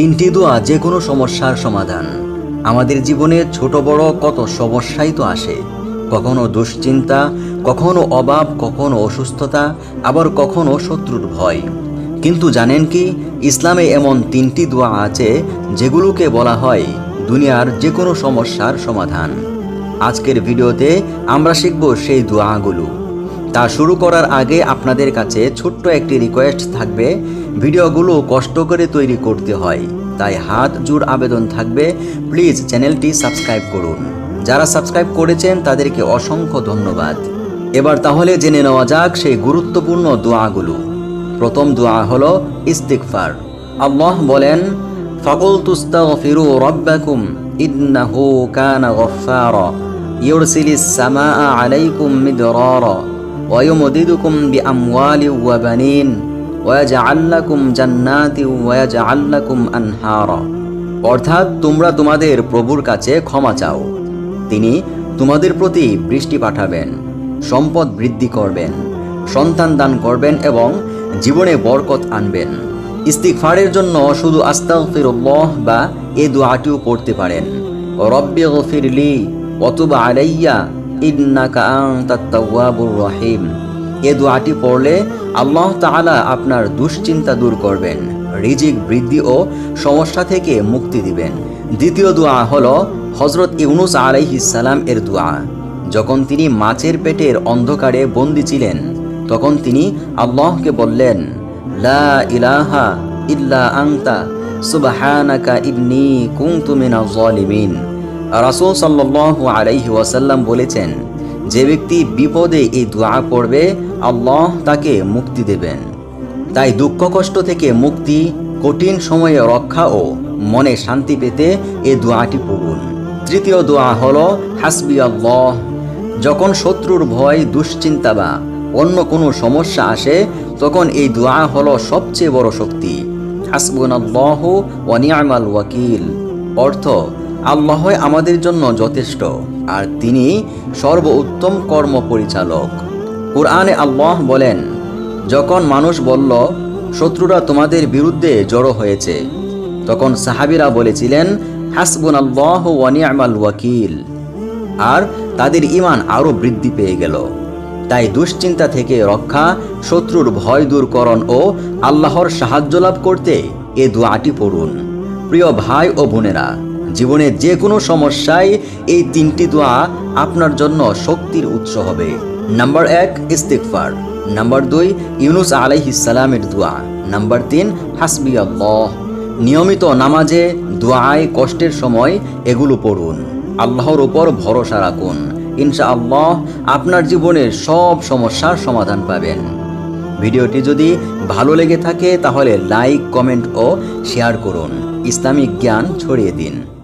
তিনটি দোয়া যে কোনো সমস্যার সমাধান। আমাদের জীবনে ছোট বড় কত সমস্যাই তো আসে। কখনো দুশ্চিন্তা, কখনো অভাব কখনো অসুস্থতা, আবার কখনো শত্রুর ভয়। কিন্তু জানেন কি, ইসলামে এমন তিনটি দোয়া আছে যেগুলোকে বলা হয় দুনিয়ার যে কোনো সমস্যার সমাধান। আজকের ভিডিওতে আমরা শিখব সেই দোয়াগুলো। তা শুরু করার আগে আপনাদের কাছে ছোট্ট একটি রিকোয়েস্ট থাকবে। ভিডিওগুলো কষ্ট করে তৈরি করতে হয়, তাই হাত জোর আবেদন থাকবে। প্লিজ চ্যানেলটি সাবস্ক্রাইব করুন। যারা সাবস্ক্রাইব করেছেন, তাদেরকে অসংখ্য ধন্যবাদ। এবার তাহলে জেনে নেওয়া যাক সেই গুরুত্বপূর্ণ দোয়াগুলো। প্রথম দোয়া হল ইস্তিকফার আল্লাহ বলেন, ফাকুল তুস্তাগফিরু রাব্বাকুম ইন্নাহু কানা গফফারা। ইউরসিলিস সামাআ আলাইকুম মিদরারা। ويمددكم بأموال وبنين ويجعل لكم جنات ويجعل لكم أنهارا অর্থাৎ তোমরা তোমাদের প্রভুর কাছে ক্ষমা চাও তিনি তোমাদের প্রতি বৃষ্টি পাঠাবেন সম্পদ বৃদ্ধি করবেন সন্তান দান করবেন এবং জীবনে বরকত আনবেন ইস্তিগফারের জন্য শুধু আস্তাগফিরুল্লাহ বা এ দোয়াটিও পড়তে পারেন রব্বি গফিরলি অতুবা আলাইয়া ইন্নাকা রহিম। এ দোয়াটি পড়লে আল্লাহ তাআলা আপনার দুশ্চিন্তা দূর করবেন, রিজিক বৃদ্ধি ও সমস্যা থেকে মুক্তি দিবেন। দ্বিতীয় দোয়া হল হজরত ইউনুস সালাম এর দোয়া। যখন তিনি মাছের পেটের অন্ধকারে বন্দী ছিলেন, তখন তিনি আল্লাহকে বললেন, লা ইলাহা ইল্লা আংতা সুবহানাকা ইন্নী কুনতু মিনাজ জালিমিন রাসূল সাল্লাল্লাহু আলাইহি ওয়াসাল্লাম বলেছেন, যে ব্যক্তি বিপদে এই দোয়া পড়বে, আল্লাহ তাকে মুক্তি দেবেন। তাই দুঃখ কষ্ট থেকে মুক্তি, কঠিন সময়ে রক্ষা ও মনে শান্তি পেতে এই দোয়াটি পড়ুন। তৃতীয় দোয়া হল, হাসবি আল্লাহ, যখন শত্রুর ভয়, দুশ্চিন্তা বা অন্য কোনো সমস্যা আসে, তখন এই দোয়া হলো সবচেয়ে বড় শক্তি। হাসবুন আল্লাহ ওয়ানিয়ামাল ওয়াকিল। অর্থ আল্লাহ আমাদের জন্য যথেষ্ট, আর তিনি সর্বোত্তম কর্ম পরিচালক। কোরআনে আল্লাহ বলেন, যখন মানুষ বলল, শত্রুরা তোমাদের বিরুদ্ধে জড়ো হয়েছে, তখন সাহাবিরা বলেছিলেন হাসবুন আল্লাহ ওয়ানিয়ামাল ওয়াকিল। আর তাদের ইমান আরও বৃদ্ধি পেয়ে গেল। তাই দুশ্চিন্তা থেকে রক্ষা, শত্রুর ভয় দূরকরণ ও আল্লাহর সাহায্য লাভ করতে এ দোয়াটি পড়ুন। প্রিয় ভাই ও বোনেরা জীবনে যে কোনো সমস্যায় এই তিনটি দোয়া আপনার জন্য শক্তির উৎস হবে। নাম্বার এক ইস্তিকফার নাম্বার দুই, ইউনুস আলাইহিসালামের দোয়া। নাম্বার তিন, হাসবি আল্লাহ। নিয়মিত নামাজে, দোয়ায়, কষ্টের সময় এগুলো পড়ুন। আল্লাহর উপর ভরসা রাখুন। ইনশা আল্লাহ আপনার জীবনের সব সমস্যার সমাধান পাবেন। ভিডিওটি যদি ভালো লেগে থাকে তাহলে লাইক, কমেন্ট ও শেয়ার করুন। ইসলামিক জ্ঞান ছড়িয়ে দিন।